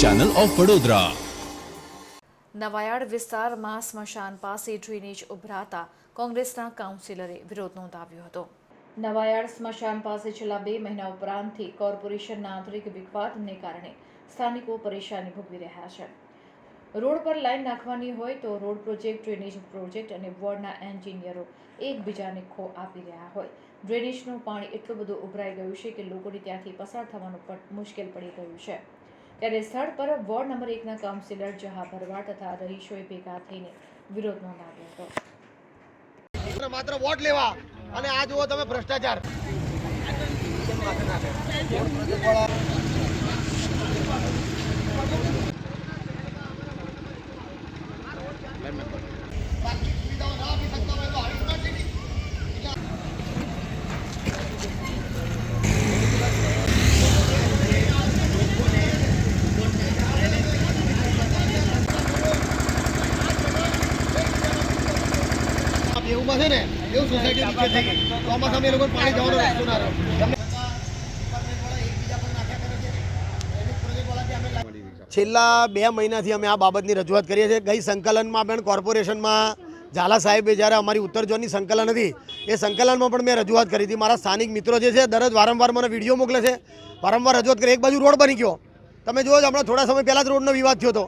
Channel of Vadodara Nawayard વિસ્તારમાં સ્મશાન પાસે ડ્રેનેજ ઉભરાતા કોંગ્રેસના કાઉન્સિલરે વિરોધ નોંધાવ્યો હતો. નવાયાર્ડ સ્મશાન પાસે છેલ્લા બે મહિના ઉપરાંતથી કોર્પોરેશનના આંતરિક વિખવાદને કારણે સ્થાનિકો પરેશાની ભોગવી રહ્યા છે. રોડ પર લાઈન નાખવાની હોય તો રોડ પ્રોજેક્ટ ડ્રેનેજ પ્રોજેક્ટ અને વોર્ડના એન્જિનિયરો એકબીજાને ખો આપી રહ્યા હોય. ડ્રેનેજનું પાણી એટલું બધું ઉભરાઈ ગયું છે કે લોકોને ત્યાંથી પસાર થવાનું પણ મુશ્કેલ પડી ગયું છે. ત્યારે સ્થળ પર વોર્ડ નંબર એકના કાઉન્સિલર જહા ભરવાડ તથા રહીશોએ ભેગા થઈને વિરોધ નોંધાવ્યો હતો. માત્ર વોટ લેવા અને આ જુઓ તમે ભ્રષ્ટાચાર. Thank બેઉમાં છે ને, એવું સોસાયટી નીચે થઈ ગઈ ચોમાસામાં એ લોકો પાણી જવાનો રસ્તો ના રહ્યો. છેલ્લા બે મહિનાથી અમે આ બાબતની રજૂઆત કરીએ છીએ. ગઈ સંકલનમાં પણ કોર્પોરેશનમાં ઝાલા સાહેબે જ્યારે અમારી ઉત્તર ઝોનની સંકલન હતી, એ સંકલનમાં પણ મેં રજૂઆત કરી હતી. મારા સ્થાનિક મિત્રો જે છે, દરરોજ વારંવાર મને વીડિયો મોકલે છે. વારંવાર રજૂઆત કરી. એક બાજુ રોડ બની ગયો. તમે જુઓ હમણાં થોડા સમય પહેલાં જ રોડનો વિવાદ થયો હતો.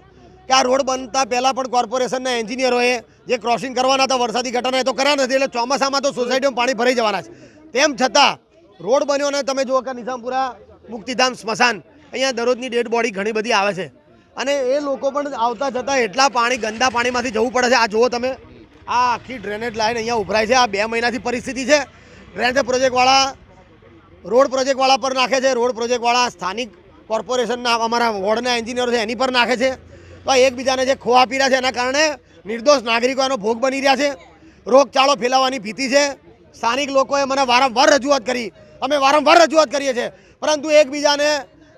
કે આ રોડ બનતા પહેલાં પણ કોર્પોરેશનના એન્જિનિયરોએ જે ક્રોસિંગ કરવાના હતા, વરસાદી ઘટના એ તો કર્યા નથી, એટલે ચોમાસામાં તો સોસાયટીમાં પાણી ભરાઈ જવાના છે. તેમ છતાં, રોડ બન્યો અને તમે જુઓ કે નિઝામપુરા, મુક્તિધામ, સ્મશાન, અહીંયા દરરોજની ડેડ બોડી ઘણી બધી આવે છે. અને એ લોકો પણ આવતા જતાં એટલા પાણી, ગંદા પાણીમાંથી જવું પડે છે. આ જુઓ તમે, આ આખી ડ્રેનેજ લાઈન અહીંયા ઉભરાય છે. આ બે મહિનાથી પરિસ્થિતિ છે. ડ્રેનેજ પ્રોજેક્ટવાળા રોડ પ્રોજેક્ટવાળા પર નાખે છે. રોડ પ્રોજેક્ટવાળા સ્થાનિક કોર્પોરેશનના અમારા વોર્ડના એન્જિનિયરો છે, એની પર નાખે છે. તો એકબીજાને જે ખોવા પી છે એના કારણે નિર્દોષ નાગરિકો એનો ભોગ બની રહ્યા છે. રોગચાળો ફેલાવાની ભીતિ છે. સ્થાનિક લોકોએ મને વારંવાર રજૂઆત કરી. અમે વારંવાર રજૂઆત કરીએ છીએ. પરંતુ એકબીજાને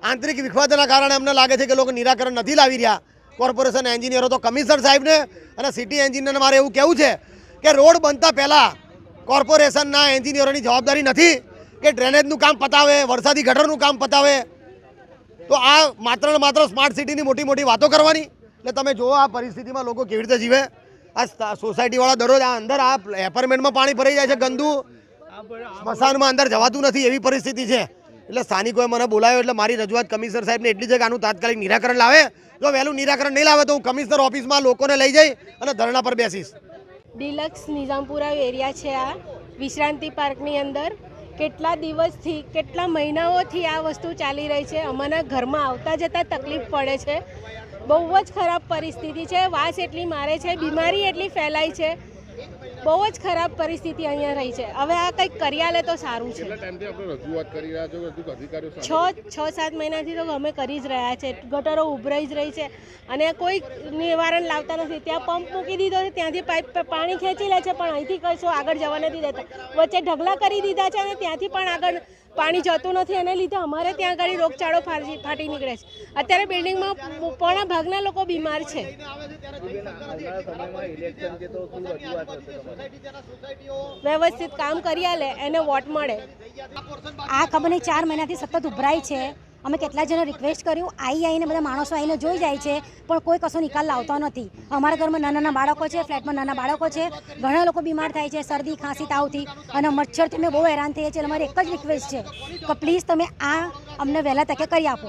આંતરિક વિખવાદના કારણે અમને લાગે છે કે લોકો નિરાકરણ નથી લાવી રહ્યા. કોર્પોરેશન એન્જિનિયરો તો કમિશનર સાહેબને અને સિટી એન્જિનિયરને મારે એવું કહેવું છે કે રોડ બનતા પહેલાં કોર્પોરેશનના એન્જિનિયરોની જવાબદારી નથી કે ડ્રેનેજનું કામ પતાવે, વરસાદી ગટરનું કામ પતાવે. તો આ માત્ર માત્ર સ્માર્ટ સિટીની મોટી મોટી વાતો કરવાની. એટલે તમે જુઓ આ પરિસ્થિતિમાં લોકો કેવી રીતે જીવે. આ સોસાયટીવાળા દરરોજ આ અંદર આ એપાર્ટમેન્ટમાં પાણી ભરાઈ જાય છે ગંદુ. સ્મશાનમાં અંદર જવાતું નથી, એવી પરિસ્થિતિ છે. એટલે સ્થાનિકોએ મને બોલાવ્યો એટલે મારી રજૂઆત કમિશનર સાહેબને એટલી છે કે આનું તાત્કાલિક નિરાકરણ લાવે. જો વહેલું નિરાકરણ નહીં લાવે તો હું કમિશનર ઓફિસમાં લોકોને લઈ જઈ અને ધરણા પર બેસીશ. ડિલક્સ નિઝામપુરા એરિયા છે આ. વિશ્રાંતિ પાર્કની અંદર. કેટલા દિવસથી, કેટલા મહિનાઓથી આ વસ્તુ ચાલી રહી છે? અમારા ઘરમાં આવતા જતાં તકલીફ પડે છે. બહુ જ ખરાબ પરિસ્થિતિ છે. વાસ એટલી મારે છે, બીમારી એટલી ફેલાય છે. બહુ જ ખરાબ પરિસ્થિતિ અહીંયા રહી છે. હવે આ કંઈક કરી આલે તો સારું છે. છ છ સાત મહિનાથી તો અમે કરી જ રહ્યા છે. ગટરો ઉભરાઈ જ રહી છે. અને કોઈ નિવારણ લાવતા નથી. ત્યાં પંપ મૂકી દીધો છે ત્યાંથી પાઇપ પાણી ખેંચી લે છે પણ અહીંથી કશું આગળ જવા નથી દેતા. વચ્ચે ઢગલા કરી દીધા છે અને ત્યાંથી પણ આગળ પાણી જતું નથી, એને લીધે અમારે ત્યાં આગળ રોગચાળો ફાટી નીકળે છે. અત્યારે બિલ્ડિંગમાં પોણા ભાગના લોકો બીમાર છે. વ્યવસ્થિત કામ કરી આલે, એને વોટ મળે. આ કંપની ચાર મહિનાથી સતત ઉભરાય છે. અમે કેટલા જણા રિક્વેસ્ટ કર્યું આવી આવીને બધા માણસો આવીને જોઈ જાય છે, પણ કોઈ કશો નિકાલ લાવતો નથી. અમારા ઘરમાં નાના નાના બાળકો છે, ફ્લેટમાં નાના બાળકો છે, ઘણા લોકો બીમાર થાય છે, શરદી, ખાંસી, તાવથી, અને મચ્છરથી અમે બહુ હેરાન થઈએ છીએ અમારી એક જ રિક્વેસ્ટ છે કે પ્લીઝ તમે આ અમને વહેલા તકે કરી આપો.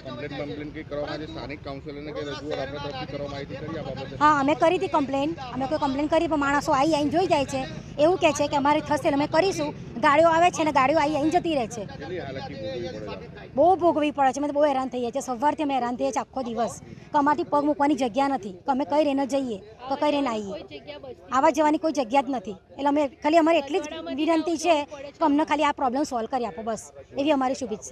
કમ્પ્લેન કમ્પ્લેન કે કરવામાં આવી સ્થાનિક કાઉન્સિલરને કે રજૂઆત આપણે તરફથી કરવામાં આવી હતી આ બાબતે? હા અમે કરી હતી કમ્પ્લેન. અમે કોઈ કમ્પ્લેન કરી પણ માણસો આવી આવીને જોઈ જાય છે. એવું કહે છે કે અમારે થશે અમે કરીશું. ગાડીઓ આવે છે અને ગાડીઓ આવી આવીને જતી રહે છે. બહુ ભોગવી પડે છે. અમે તો બહુ હેરાન થઈએ છીએ સવારથી અમે હેરાન થઈએ છીએ આખો દિવસ. કે અમારથી પગ મૂકવાની જગ્યા નથી. કે અમે કઈ રહીને જઈએ તો કઈ રહીને આવીએ આવા જવાની કોઈ જગ્યા જ નથી. એટલે અમે ખાલી અમારી એટલી જ વિનંતી છે કે અમને ખાલી આ પ્રોબ્લેમ સોલ્વ કરી આપો બસ. એવી અમારી શુભેચ્છા